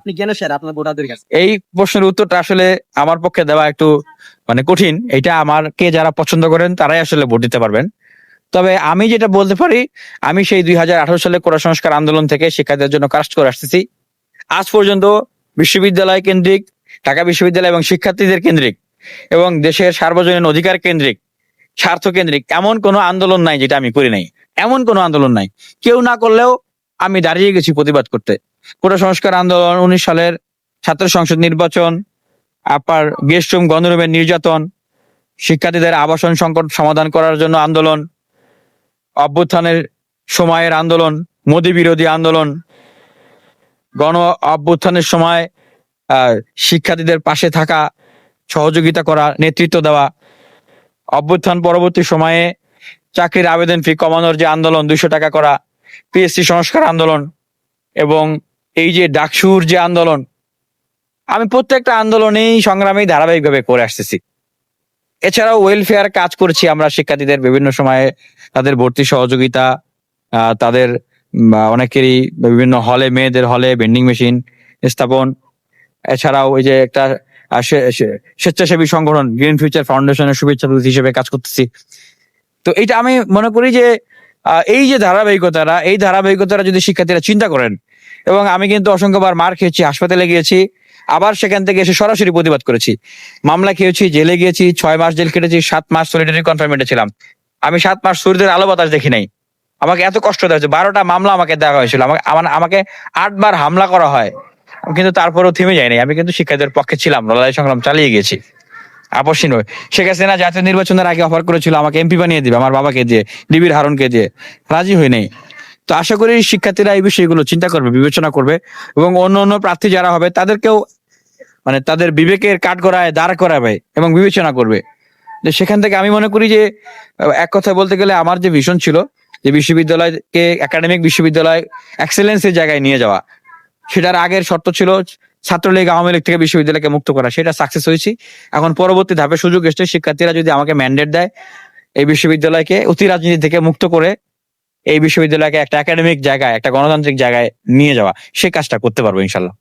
আপনি কেন স্যার আপনার ভোটারদের কাছে? এই প্রশ্নের উত্তরটা আসলে আমার পক্ষে দেওয়া একটু মানে কঠিন। এটা আমারকে যারা পছন্দ করেন, তারাই আসলে ভোট দিতে পারবেন। তবে আমি যেটা বলতে পারি, আমি সেই দুই হাজার আঠারো সালে কোটা সংস্কার আন্দোলন থেকে শিক্ষার্থীদের জন্য কাজ করে আসতেছি। আজ পর্যন্ত বিশ্ববিদ্যালয় কেন্দ্রিক, ঢাকা বিশ্ববিদ্যালয় এবং শিক্ষার্থীদের কেন্দ্রিক এবং দেশের সার্বজনীন অধিকার কেন্দ্রিক, স্বার্থ কেন্দ্রিক, এমন কোনো আন্দোলন নাই যেটা আমি করি নাই। এমন কোনো আন্দোলন নাই। কেউ না করলেও আমি দাঁড়িয়ে গেছি প্রতিবাদ করতে। কোটা সংস্কার আন্দোলন উনিশ সালের ছাত্র সংসদ নির্বাচন আপনার গেস্ট রুম গণরুমের নির্যাতন, শিক্ষার্থীদের আবাসন সংকট সমাধান করার জন্য আন্দোলন, অভ্যুত্থানের সময়ের আন্দোলন, মোদী বিরোধী আন্দোলন, গণ অভ্যুত্থানের সময় শিক্ষার্থীদের পাশে থাকা, সহযোগিতা করা, নেতৃত্ব দেওয়া, অভ্যুত্থান পরবর্তী সময়ে চাকরির আবেদন ফি কমানোর যে আন্দোলন দুইশো টাকা করা পিএসসি সংস্কার আন্দোলন এবং এই যে ডাকসুর যে আন্দোলন, আমি প্রত্যেকটা আন্দোলনেই সংগ্রামেই ধারাবাহিকভাবে করে আসতেছি। এছাড়াও ওয়েলফেয়ার কাজ করছি আমরা শিক্ষার্থীদের বিভিন্ন সময়ে, তাদের ভর্তি সহযোগিতা তাদের অনেকেরই বিভিন্ন হলে, মেয়েদের হলে ভেন্ডিং মেশিন স্থাপন। এছাড়াও ওই যে একটা স্বেচ্ছাসেবী সংগঠন গ্রিন ফিউচার ফাউন্ডেশনের শুভেচ্ছা হিসেবে কাজ করতেছি। তো এটা আমি মনে করি যে এই যে ধারাবাহিকতারা, এই ধারাবাহিকতারা যদি শিক্ষার্থীরা চিন্তা করেন, এবং আমি কিন্তু অসংখ্যবার মার খেয়েছি, হাসপাতালে গিয়েছি, আবার সেখান থেকে এসে সরাসরি প্রতিবাদ করেছি। মামলা খেয়েছি, জেলে গিয়েছি, ছয় মাস জেল কেটেছি সাত মাস সলিটারি কনফার্মেন্টে ছিলাম। আমি সাত মাস সূর্যের আলো বাতাস দেখি নাই। আমাকে এত কষ্ট দেওয়া হয়েছে, বারোটা মামলা আমাকে দেওয়া হয়েছিল। আমাকে আমাকে আটবার হামলা করা হয়, কিন্তু তারপরেও থেমে যায়নি। আমি কিন্তু শিক্ষার্থীদের পক্ষে ছিলাম, লড়াই সংগ্রাম চালিয়ে গেছি আপসী নয় শেখ হাসিনা জাতীয় নির্বাচনের আগে অফার করেছিল আমাকে এমপি বানিয়ে দিবে, আমার বাবাকে দিয়ে ডিবির হারুনকে দিয়ে রাজি হই নাই। তো আশা করি শিক্ষার্থীরা এই বিষয়গুলো চিন্তা করবে, বিবেচনা করবে এবং অন্য অন্য প্রার্থী যারা হবে তাদেরকেও মানে তাদের বিবেকের কাঠ করায় দাঁড় করাবে এবং বিবেচনা করবে। সেখান থেকে আমি মনে করি যে এক কথা বলতে গেলে আমার যে ভীষণ ছিল যে বিশ্ববিদ্যালয়কে একাডেমিক বিশ্ববিদ্যালয় এক্সেলেন্সের জায়গায় নিয়ে যাওয়া। সেটার আগের শর্ত ছিল ছাত্রলীগ আওয়ামী লীগ থেকে বিশ্ববিদ্যালয়কে মুক্ত করা, সেটা সাকসেস হয়েছি। এখন পরবর্তী ধাপে সুযোগ এসছে, শিক্ষার্থীরা যদি আমাকে ম্যান্ডেট দেয় এই বিশ্ববিদ্যালয়কে অতি রাজনীতি থেকে মুক্ত করে এই বিশ্ববিদ্যালয়কে একটা একাডেমিক জায়গায়, একটা গণতান্ত্রিক জায়গায় নিয়ে যাওয়া, সে কাজটা করতে পারব ইনশাল্লাহ।